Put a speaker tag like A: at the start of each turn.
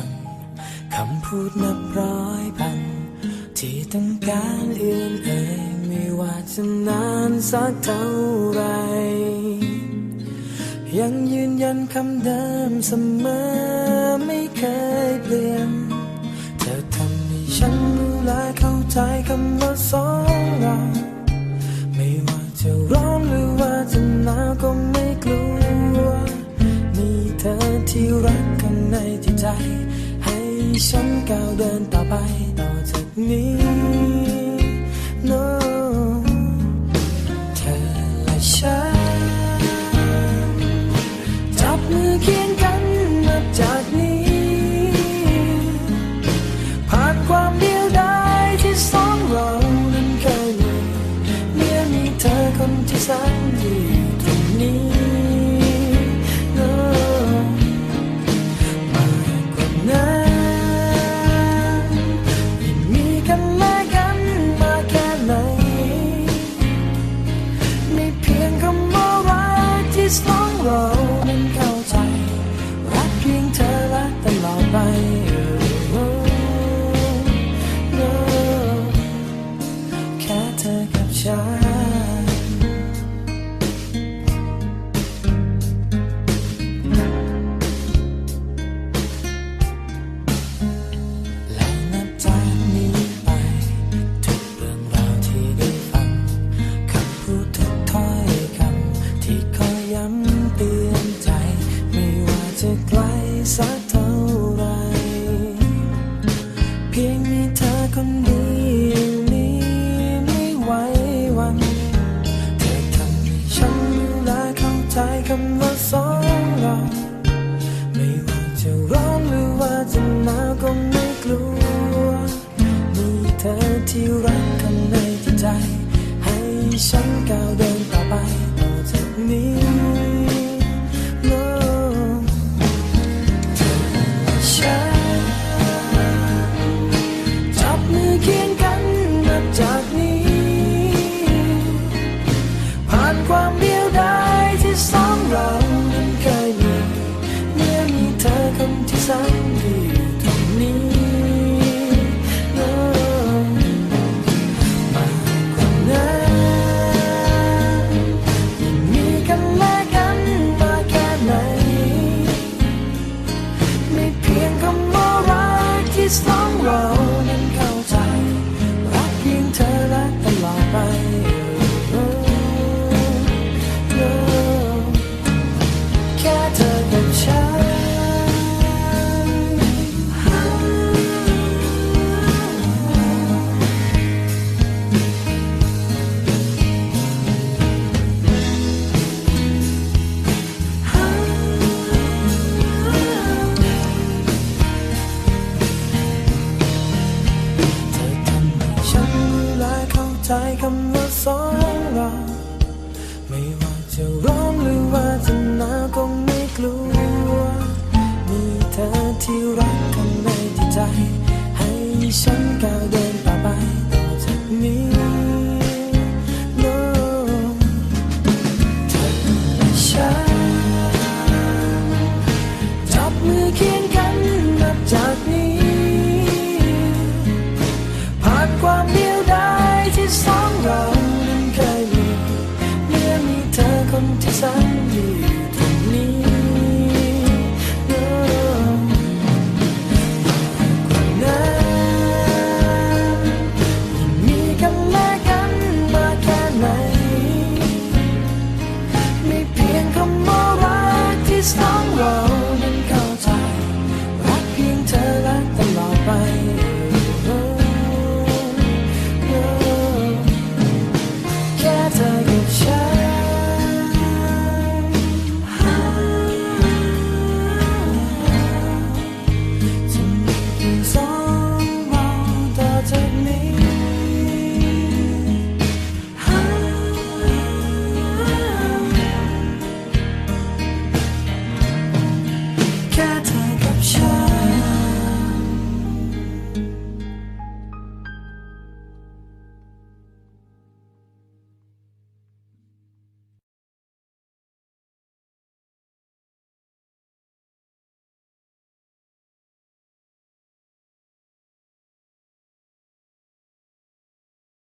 A: ังคำพูดนับร้อยพัน ที่ต้องการเอื้อนเอ่ยไม่ว่าจะนานสักเท่าไร ยังยืนยันคำเดิมเสมอไม่เคยเปลี่ยน 还想高ฉัน抱着你 this long road. คำว่าสองเราไม่ว่าจะร้องหรือว่าจะหนาวก็ไม่กลัวมีเธอที่รักกันในใจ ให้ฉันก้าวเดิน passar.